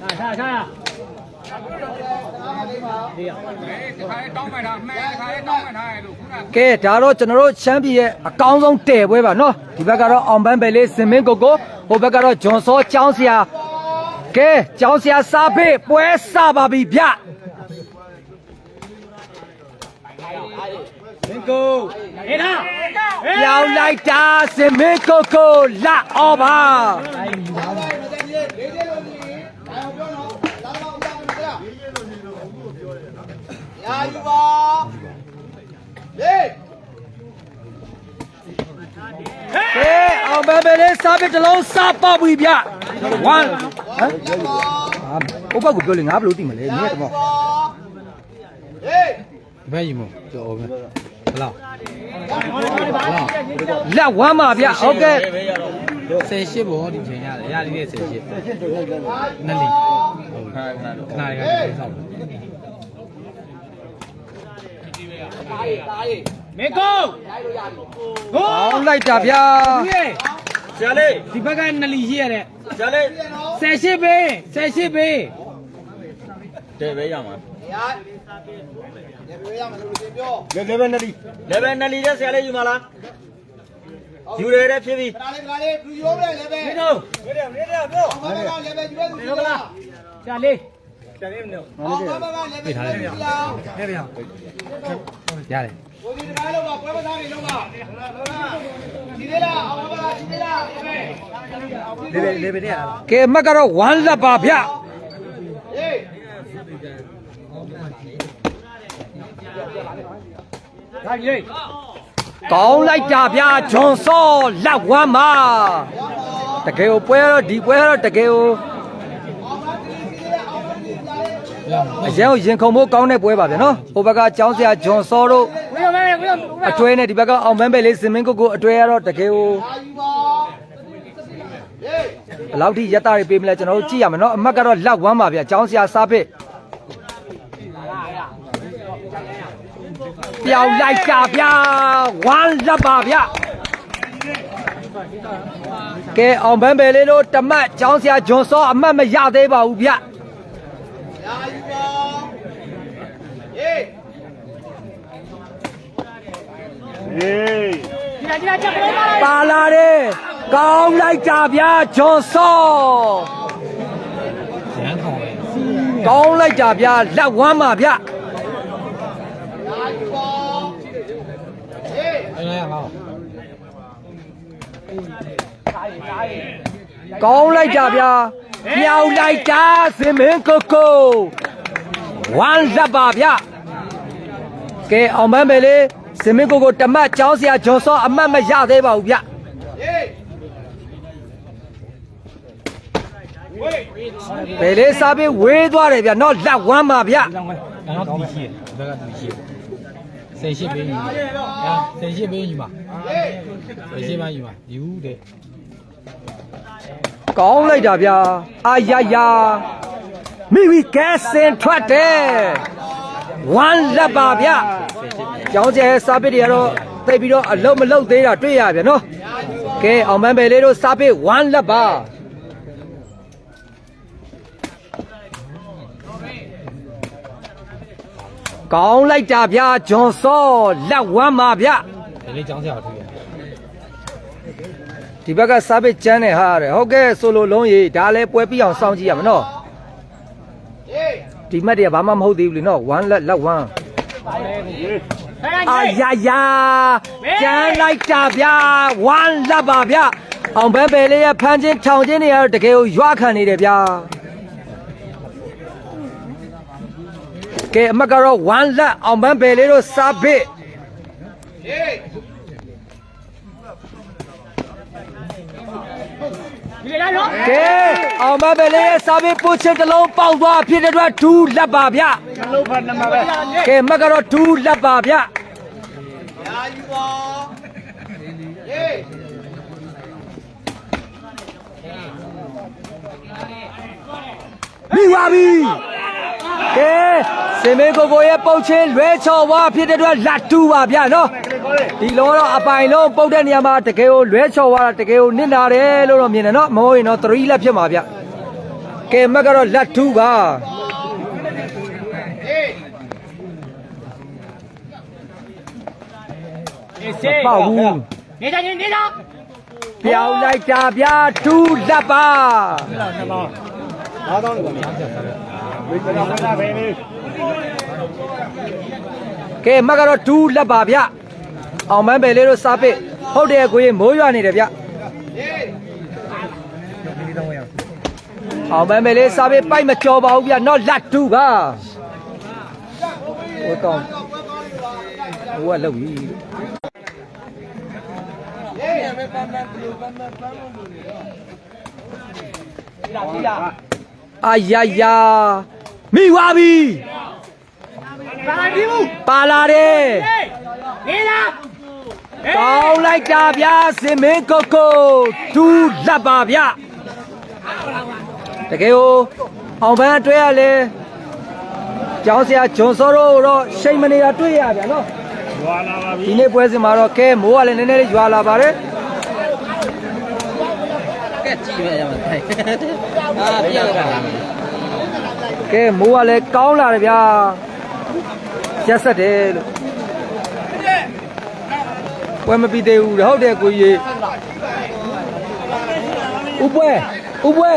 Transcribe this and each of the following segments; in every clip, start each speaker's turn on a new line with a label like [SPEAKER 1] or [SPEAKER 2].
[SPEAKER 1] ထားထားထား
[SPEAKER 2] ခိုင်တောင်းမှထားမှန်ခိုင်တောင်းမှထားရလို့ခုန
[SPEAKER 3] ကဲဒါတော့ကျွန်တော်တို့ချမ်းပြည်ရဲ့အကောင်းဆုံးတဲ့ပွဲပါနော်ဒီဘက်ကတော့အောင်ပန်းပဲလေးစင်မင်းကိုကိုဟိုဘက်ကတော့ဂျွန်စောចောင်းဆရာ ကဲចောင်းဆရာစားဖေးပွဲစပါပြီဗျ
[SPEAKER 1] မင်းကိုဟေးထား
[SPEAKER 3] ပြောင်းလိုက်တာစင်မင်းကိုကိုလာအော်ပါ
[SPEAKER 4] ရာယူပါဟေး
[SPEAKER 3] ကဲအောင်ပန်းပဲလေးစားဖေးတစ်လုံးစားပါပြီဗျ1 ဟမ်အာဘုဘကိုပြောလေငါဘယ်လိုသိမလဲနည်းတော့
[SPEAKER 4] ဟေး
[SPEAKER 5] ဘယ်ယူမကြော်ပဲဟလား
[SPEAKER 3] လက်ဝမ်းပါဗျဟုတ်ကဲ့
[SPEAKER 5] ဆယ်ရှစ်ဘောဒီချိန်ရတယ်ရလေးနဲ့ဆယ်ရှစ်နှစ်လီဟုတ်ခဏခဏရရဆောက်
[SPEAKER 1] မင်းကိုကို
[SPEAKER 3] အောင်လိုက်တာဗျာ
[SPEAKER 1] ဟေးဆရာလေးဒီဘက်ကနှစ်လီရှိရတဲ့ဆရာလေး ဆယ်ရှိပေးဆယ်ရှိပေး
[SPEAKER 4] ရာလေပြေးရမယ်လို့ပြော
[SPEAKER 6] လေဘယ်နှစ်လီလေဘယ်နှစ်လီတဲ့ဆရာလေးယူမလားယူရတဲ့ဖြစ်ပြီ
[SPEAKER 4] ခဏလေးခဏလေးသူရောပဲလေပဲ
[SPEAKER 1] မင်းတို့
[SPEAKER 6] မင်းတို့မင်းတို့ပြော
[SPEAKER 4] အောင်ဘာကလေပဲယူရသူလား
[SPEAKER 1] ဆရာလေး
[SPEAKER 4] အောင်ဘာကလေပဲယူရသူလား
[SPEAKER 5] ရတယ်
[SPEAKER 4] ကိုဒီတကားလုံးကပွဲပသားနေလုံးကဒီလေးလားအောင်ဘာကဒီလေးလားလေပဲ
[SPEAKER 6] လေဘယ်လေဘယ်နဲ့ရလား
[SPEAKER 3] ကဲအမတ်ကတော့1လက်ပါဗျ
[SPEAKER 4] ဟေး
[SPEAKER 1] ဒါကြီးလေး
[SPEAKER 3] ကောင်းလိုက်တာဗျာဂျွန်စောလက်ဝမ်းပါတကယ်ကိုပွဲတော့ဒီပွဲတော့တကယ်ကိုအရင်ကရင်ခုန်ဖို့ကောင်းတဲ့ပွဲပါဗျာနော်ဟိုဘက်ကကျောင်းဆရာဂျွန်စောတို့
[SPEAKER 1] ဝေးရမယ်ဝေးရ
[SPEAKER 3] အတွဲနဲ့ဒီဘက်ကအောင်မန်းပဲလေးစင်မင်းကိုကိုအတွဲရတော့တကယ်ကို
[SPEAKER 4] ရာယူပါဟေး
[SPEAKER 3] ဘယ်လောက်ထိရက်သားတွေပေးမလဲကျွန်တော်တို့ကြည့်ရမယ်နော်အမတ်ကတော့လက်ဝမ်းပါဗျာကျောင်းဆရာစားဖစ်ပြောင်းလိုက်တာဗျာဝမ်းလက်ပါဗျာကဲအောင်ပန်းပဲလေးတို့တမတ်ကျောင်းဆရာဂျွန်စောအမတ်မရသေးပါဘူးဗျာ
[SPEAKER 4] ရာယူပါဟေး
[SPEAKER 6] ဟေး
[SPEAKER 1] ဒီကဒီကချက် ပလုံးပါလား
[SPEAKER 3] ပါလာတယ်ကောင်းလိုက်တာဗျာဂျွန်စော
[SPEAKER 5] ရန်ခေါင်ပဲ
[SPEAKER 3] ကောင်းလိုက်တာဗျာလက်ဝမ်းပါဗျာ
[SPEAKER 4] ရာယူပါဟေး
[SPEAKER 5] အဲ့ဒါရလား
[SPEAKER 3] ကောင်းလိုက်တာဗျာမြောက်လိုက်တာစင်မင်းကိုကိုဝမ်းလက်ပါဗျာကဲအောင်မန်းပဲလေ စင်မင်းကိုကိုတမတ်ကျောင်းဆရာဂျွန်စောအမတ်မရသေးပါဘူးဗျာ
[SPEAKER 4] ဟေး
[SPEAKER 3] ဘယ်လေးစားပြီးဝေးသွားတယ်ဗျာနော်လက်ဝမ်းပါဗျာ
[SPEAKER 5] လောင်းပဲတော့တူရှိတယ်ဘက်ကတူရှိတယ်ဆယ်ရှစ်ပေးယူဟာဆယ်ရှစ်ပေးယူပါ
[SPEAKER 4] ဟေး
[SPEAKER 5] ဆယ်ရှစ်ပါယူပါယူတဲ့
[SPEAKER 3] ကောင်းလိုက်တာဗျာအာရယာမိမိကဲစင်ထွက်တယ်ဝမ်းလက်ပါဗျာ ကျောင်းကျဲစားပစ်တွေကတော့သိပ်ပြီးတော့အလုံးမလုံးသေးတာတွေ့ရဗျာနော်ကဲအောင်မန်းပဲလေးတို့စားပစ်ဝမ်းလက်ပါကောင်းလိုက်တာဗျာဂျွန်စောလက်ဝမ်းပါဗျာ
[SPEAKER 5] ဒီလေးចောင်းစရာထူးရ
[SPEAKER 3] ဒီဘက်ကစားပစ်ကျန်းနေဟာတဲ့ဟုတ်ကဲ့ဆိုလိုလုံးကြီးဒါလည်းပွဲပြီးအောင်စောင့်ကြည့်ရမယ်နော်
[SPEAKER 4] ဟေး
[SPEAKER 3] ဒီမတ်တွေကဘာမှမဟုတ်သေးဘူးလေနော်1လက်လက်1
[SPEAKER 1] ဟဲ့
[SPEAKER 3] အာ
[SPEAKER 1] ကြီး
[SPEAKER 3] ယာယာကျန်းလိုက်တာဗျာ1လက်ပါဗျာအောင်ဘဲပဲလေးရဖမ်းချင်းထောင်ချင်းတွေကတော့တကယ်ကိုရွာခံနေတယ်ဗျာကဲအမတ်ကတော့1လက်အောင်ဘဲပဲလေးတို့စားပစ်
[SPEAKER 4] ဟေး
[SPEAKER 1] ဒီလေလားနော်
[SPEAKER 3] ကဲအောင်ဘဲပဲလေးရစားပစ်ပို့ချစ်တစ်လုံးပေါက်သွားဖြစ်တဲ့အတွက်2လက်ပါဗျာ
[SPEAKER 6] နှလုံးဖတ်နံပါတ်ပဲ
[SPEAKER 3] ကဲအမတ်ကတော့2လက်ပါဗျာ
[SPEAKER 4] ရာယူပါဟေး
[SPEAKER 3] မိပါပြီင်မေကိုကိုရဲ့ပုတ်ချင်းလွဲချော်ဝါဖြစ်တဲ့အတွက်လက်တူပါဗျာနော်ဒီလောတော့အပိုင်လုံးပုတ်တဲ့နေရာမှာတကယ်ကိုလွဲချော်ဝါတာတကယ်ကိုနစ်နာတယ်လို့တော့မြင်တယ်နော်မဟုတ်ရင်တော့3လက်ဖြစ်မှာဗျကဲမက်ကတော့လက်တူပါ
[SPEAKER 1] စေး
[SPEAKER 3] ပေါ့ဘူး
[SPEAKER 1] နေကြချင်းနေကြ
[SPEAKER 3] ပြောင်းလိုက်တာဗျာတူလက်ပါကဲမက်ကတော့တူလက်ပါဗျအောင်မန်းပဲလေးတို့စားပစ်ဟုတ်တယ်ကိုကြီးမိုးရွာနေတယ်ဗျအောင်မန်းပဲလေးစားပစ်ပိုက်မကြော်ပါဘူးဗျတော့လက်တူပါဟိုတော့ဟိုကလောက်ပြီ အာယာယာမိဝါပြီ
[SPEAKER 1] ပါလာပြီဘူး
[SPEAKER 3] ပါလာတယ်
[SPEAKER 1] နေလား
[SPEAKER 3] ကောင်းလိုက်တာဗျာစင်မင်းကိုကိုတူလက်ပါဗျတကယ်ကိုအောင်ပန်းအတွဲရလဲကျောင်းဆရာဂျွန်စောတို့တော့ရှိန်မနေတာတွေ့ရဗျာနော်ရွာလာပါပြီဒီနေ့ပွဲစဉ်မှာတော့ကဲမိုးကလည်းနည်းနည်းလေးရွာလာပါတယ်
[SPEAKER 5] ကက်ကြည့်ပဲရမှာထိုင်အာပြရတာ
[SPEAKER 3] ကဲမိုးကလည်းကောင်းလာတယ်ဗျာရက်ဆက်တယ်လို့ပွဲမပြီးသေးဘူးဟုတ်တယ်ကိုကြီးဥပွဲဥပွဲ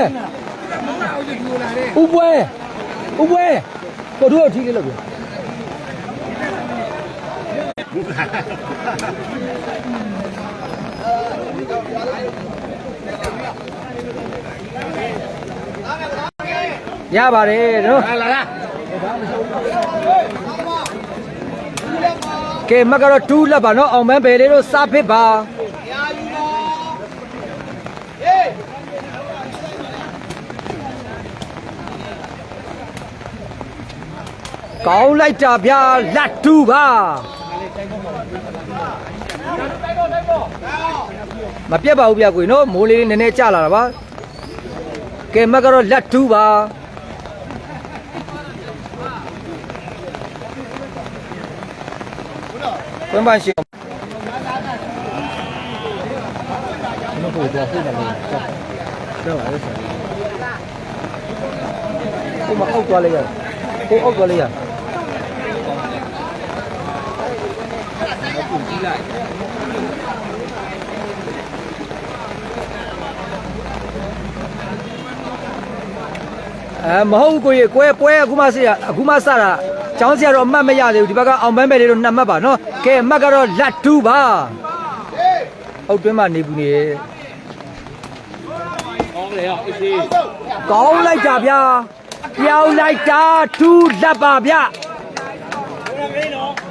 [SPEAKER 3] ဥပွဲဥပွဲကိုတို့ထီးလေးလို့ပြော ရပါတယ်နော်
[SPEAKER 1] လာလာ
[SPEAKER 3] ကဲမကတော့တူးလက်ပါနော်အောင်မန်းပဲလေးတို့စားဖစ်ပါကောင်းလိုက်တာဗျာလက်တူးပါမပြတ်ပါဘူးဗျာကိုနော်မိုးလေးနည်းနည်းကျလာတာပါကဲမကတော့လက်တူးပါ ခွင့်ပါရှင်ကိုမအောက်သွားလိုက်ရကိုအောက်သွားလိုက်ရအဲမဟုတ်ဘူးကိုကြီးကွဲပွဲအခုမှစရအခုမှစတာចောင်းစရာတော့အမှတ်မရသေးဘူးဒီဘက်ကအောင်ပန်းပဲလေးတို့နှစ်မှတ်ပါနော် ကဲအမှတ်ကတော့လက်တူပါဟုတ်တွင်းမှာနေဘူးနေ
[SPEAKER 1] ကောင်းလေရောအေးသေး
[SPEAKER 3] ကောင်းလိုက်တာဗျာပြောင်းလိုက်တာထူးလက်ပါဗျ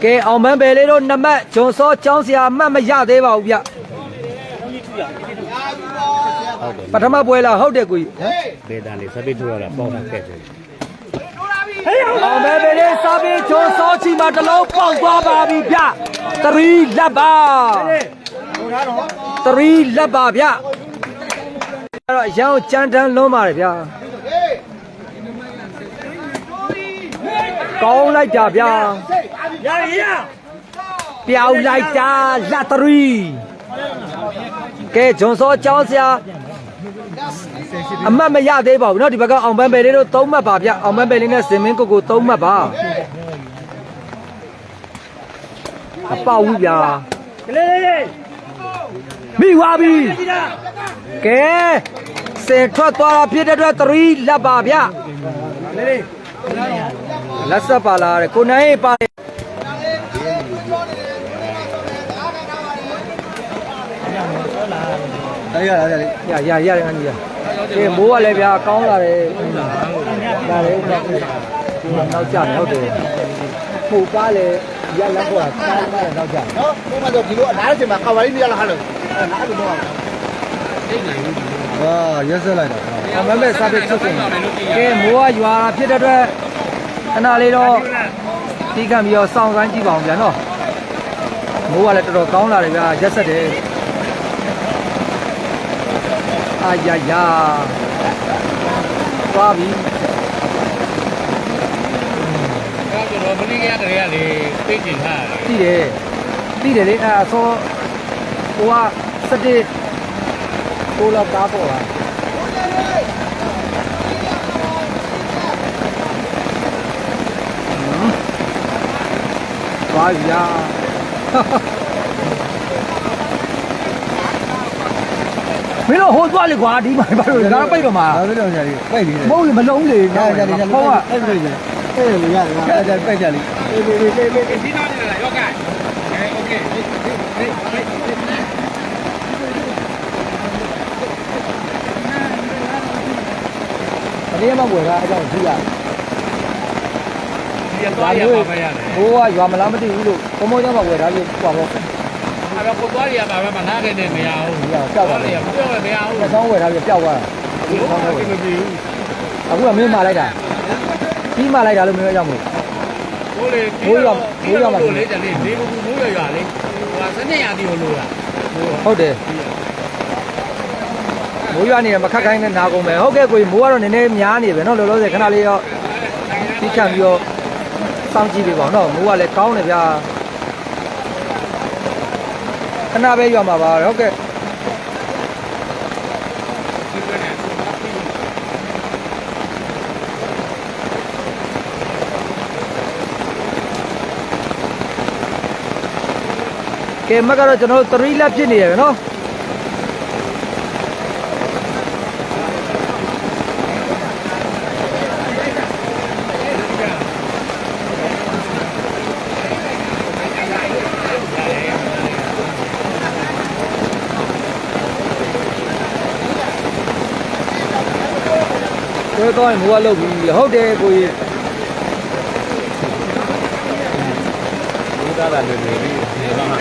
[SPEAKER 3] ကဲအောင်မန်းပဲလေးတို့နံပါတ်ဂျွန်စောចောင်းစရာအမှတ်မရသေးပါဘူးဗျပထမပွဲလားဟုတ်တယ်ကိုကြီး
[SPEAKER 7] ဒေတာလေးစပစ်ထိုးရတာပေါ့တာခဲ့တယ်
[SPEAKER 3] အောင်မန်းပဲလေးစားပြီးဂျွန်စောချီမှာတစ်လုံးပေါက်သွားပါပြီဗျသရီလက်ပါသရီလက်ပါဗျအဲ့တော့အရန်ကိုကြမ်းတမ်းလုံးပါတယ်ဗျာကောင်းလိုက်တာဗျာ
[SPEAKER 1] ရရရ
[SPEAKER 3] ပြောင်းလိုက်တာလက်သရီကဲဂျွန်စောចောင်းစရာ အမတ်မရသေးပါဘူးเนาะဒီဘက်ကအောင်ပန်းပဲလေးတို့သုံးမှတ်ပါဗျအောင်ပန်းပဲလေးနဲ့စင်မင်းကိုကိုသုံးမှတ်ပါအပေါ့ဘူးဗျာ
[SPEAKER 1] ကလေးလေး
[SPEAKER 3] မိသွားပြီကဲစင်ထွက်သွားတာဖြစ်တဲ့အတွက်3လက်ပါဗျလက်ဆက်ပါလာတယ်ကိုနိုင်ပါ
[SPEAKER 4] အဲ့ရရတယ်လေ
[SPEAKER 3] ရရရ တယ်အန်ကြီးကဲမိုးကလည်းဗျာကောင်းလာတယ်ဒါလည်းတော့နောက်ကျတယ်ဟုတ်တယ်ပူကားလည်းရလက်ကွာကားလည်းနောက်ကျတယ်
[SPEAKER 4] နော်ဘယ်မှာတော့ဒီလိုအလားချိန်မှာခါဝိုင်းမရလားဟာလို့အဲ့ဒါအဲ့လိုတော့ဟာရက်ဆက်လိုက်တာ
[SPEAKER 3] အမမဲစားပြီးချုပ်ကုန်ကဲမိုးကရွာဖြစ်တဲ့အတွက်ခဏလေးတော့တီးကံပြီးတော့စောင့်ဆိုင်းကြည့်ပါအောင်ဗျာနော်မိုးကလည်းတော်တော်ကောင်းလာတယ်ဗျာရက်ဆက်တယ် အာယာယာသွားပြီ
[SPEAKER 5] ကရကလေးကလေသိကျင်ထားတယ်
[SPEAKER 3] သိတယ်သိတယ်လေအဲအစောဟိုကစတဲ့ကိုလာကားပေါ်လာသွားပြီ မင်းတို့ဟိုသွားလေကွာဒီမှာဘာလို့ဒါပိတ်တော့မှာ
[SPEAKER 4] ဒါဆိုတော့ကြာလေးပိတ်ပြီးတယ်
[SPEAKER 3] မဟုတ်လေမလုံးလေ
[SPEAKER 4] ကြာကြာလေးကြာလေး
[SPEAKER 3] ဟောက
[SPEAKER 4] အဲ့ဒါကြာအဲ့လိုရတယ်ကြာကြာပိတ်ကြာလေးအေးအေးအေးအေး
[SPEAKER 2] ဒီနားနေလားရောက်ကဲโอเค
[SPEAKER 3] မနေ့ကမှဝယ်တာအကြောင်းကြည့်ရ
[SPEAKER 5] ဒီသွားရပါပဲရတယ်
[SPEAKER 3] ဘိုးကရွာမလားမသိဘူးလို့ဘုံဘုံကြောင့်မှဝယ်တာလို့ပြောတော့
[SPEAKER 5] အဲ့တော့ကိုသွားရပါပဲမနာခဲ့နေမရဘူး
[SPEAKER 3] ဒီကကြောက်ပါလေ
[SPEAKER 5] ရပြောရမရဘူး။
[SPEAKER 3] ဆောင်းဝယ်ထားပြီးပျောက်သွားတာ။အခုဆောင်းဝယ်
[SPEAKER 5] မကြည့်ဘူး။
[SPEAKER 3] အခုကမင်းမာလိုက်တာ။ပြီးမာလိုက်တာလို့မင်းကြောက်မို့
[SPEAKER 5] ဘိုးလေလို့လေတလေဒီဘူးဘူးရရလေဟိုစနေရတီကိုလို့လား။
[SPEAKER 3] ဟုတ်တယ်။မိုးရွာနေတယ်မခက်ခိုင်းနဲ့နာကုန်ပဲ။ဟုတ်ကဲ့ကိုကြီးမိုးကတော့နည်းနည်းများနေပဲနော်လောလောဆယ်ခဏလေးတော့ပြီးခံပြီးတော့စောင့်ကြည့်ပေးပါဦးနော်။မိုးကလည်းကောင်းတယ်ဗျာ။ ခဏပဲရွာမှာပါဟုတ်ကဲ့ကဲမကတော့ကျွန်တော်တို့3 lap ဖြစ်နေရပဲနော် ကျွဲတော့ရင်မိုးကလုတ်ပြီဟုတ်တယ်ကိုကြီး
[SPEAKER 7] ဒီသားတာလွယ်လွယ်လေးနေပါမှာ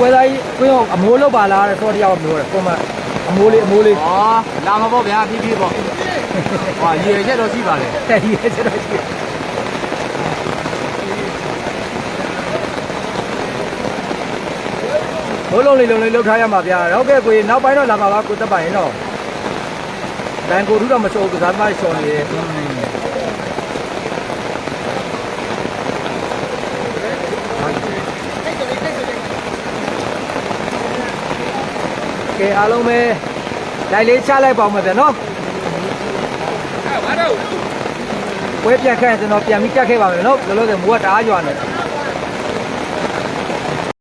[SPEAKER 3] ဝယ်လိုက်ကိုရောအမိုးလောက်ပါလားတဲ့ဆိုတရားမျိုးတယ်ပုံမှန်အမိုးလေးအမိုးလေး
[SPEAKER 5] ဩလာမှာပေါ့ဗျာဖြည်းဖြည်းပေါ့ဟာရေချက်တော့ရှိပါလေ
[SPEAKER 3] တဲ့ဒီရဲ့ချက်တော့ရှိ တယ်ဘိုးလုံးလေးလုံးလေးလှုပ်ထားရမှာဗျာဟုတ်ကဲ့ကိုကြီးနောက်ပိုင်းတော့လာပါပါကိုတက်ပါရင်တော့ဘန်ကိုထူးတော့မစိုးကစားသမားရှော်နေတယ်ကဲအားလုံးပဲလိုက်လေးချလိုက်ပါဦးမယ်ဗျာနော်
[SPEAKER 2] ဘာတော့
[SPEAKER 3] ပွဲပြန်ခန့်ကျွန်တော်ပြန်ပြီးတက်ခဲ့ပါမယ်နော်လောလောဆယ်မိုးကတအားရွာနေတယ်